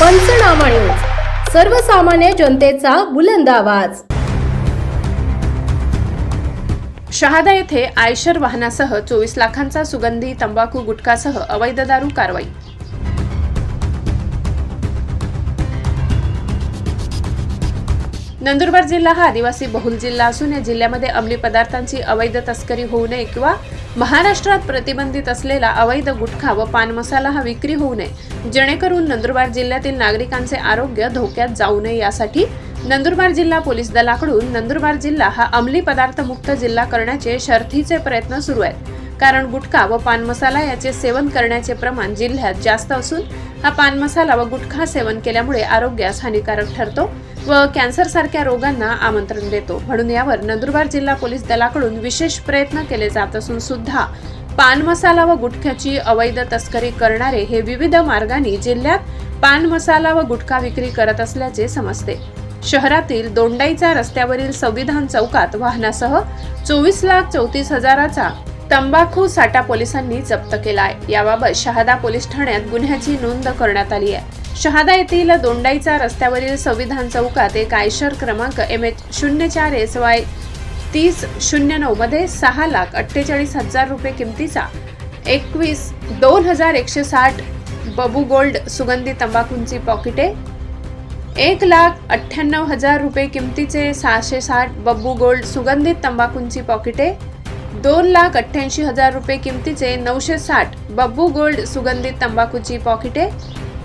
पंचनामा न्यूज. सर्वसामान्य जनतेचा बुलंद आवाज. शहादा येथे आयशर वाहनासह चोवीस लाखांचा सुगंधी तंबाखू गुटखासह अवैध दारू कारवाई. नंदुरबार जिल्हा हा आदिवासी बहुल जिल्हा असून या जिल्ह्यामध्ये अंमली पदार्थांची अवैध तस्करी होऊ नये किंवा महाराष्ट्रात प्रतिबंधित असलेला अवैध गुटखा व पान मसाला हा विक्री होऊ नये. जेणेकरून नंदुरबार जिल्ह्यातील नागरिकांचे आरोग्य धोक्यात जाऊ नये यासाठी नंदुरबार जिल्हा पोलीस दलाकडून नंदुरबार जिल्हा हा अंमली पदार्थ मुक्त जिल्हा करण्याचे शर्थीचे प्रयत्न सुरू आहेत. कारण गुटखा व पान मसाला याचे सेवन करण्याचे प्रमाण जिल्ह्यात जास्त असून हा पान मसाला व गुटखा सेवन केल्यामुळे आरोग्यास हानिकारक ठरतो. व कॅन्सरसारख्या रोगांना आमंत्रण देतो. म्हणून यावर नंदुरबार जिल्हा पोलीस दलाकडून विशेष प्रयत्न केले जात असून सुद्धा पान मसाला व गुटख्याची अवैध तस्करी करणारे हे विविध मार्गांनी जिल्ह्यात पान मसाला व गुटखा विक्री करत असल्याचे समजते. शहरातील दोंडाईचा रस्त्यावरील संविधान चौकात वाहनासह चोवीस लाख चौतीस हजाराचा तंबाखू साठा पोलिसांनी जप्त केला आहे याबाबत शहादा पोलीस ठाण्यात गुन्ह्याची नोंद करण्यात आली आहे. शहादा येथील दोंडाईचा रस्त्यावरील संविधान चौकात एक आयशर क्रमांक एम एच शून्य चार एस वाय तीस शून्य नऊमध्ये सहा लाख अठ्ठेचाळीस हजार रुपये किमतीचा एकवीस दोन हजार एकशे साठ बबू गोल्ड सुगंधी तंबाखूंची पॉकिटे एक लाख अठ्ठ्याण्णव हजार रुपये किमतीचे सहाशे साठ बब्बू गोल्ड सुगंधित तंबाखूंची पॉकिटे दोन लाख अठ्ठ्याऐंशी हजार रुपये किमतीचे नऊशे साठ बब्बू गोल्ड सुगंधित तंबाखूची पॉकिटे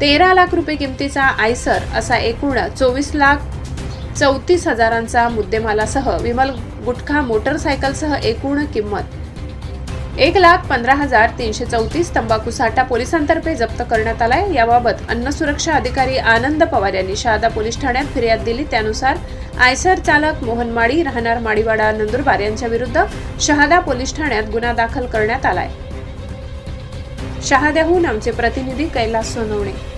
तेरा लाख रुपये किमतीचा आयसर असा एकूण चोवीस लाख चौतीस हजारांचा मुद्देमालासह विमल गुटखा मोटरसायकलसह एकूण किंमत एक लाख पंधरा हजार तीनशे चौतीस तंबाखू साठा पोलिसांतर्फे जप्त करण्यात आलाय. याबाबत अन्न सुरक्षा अधिकारी आनंद पवार यांनी शहादा पोलीस ठाण्यात फिर्याद दिली. त्यानुसार आयसर चालक मोहन माळी राहणार माळीवाडा नंदुरबार यांच्या विरुद्ध शहादा पोलीस ठाण्यात गुन्हा दाखल करण्यात आलाय. शहाद्याहून आमचे प्रतिनिधी कैलास सोनवणे.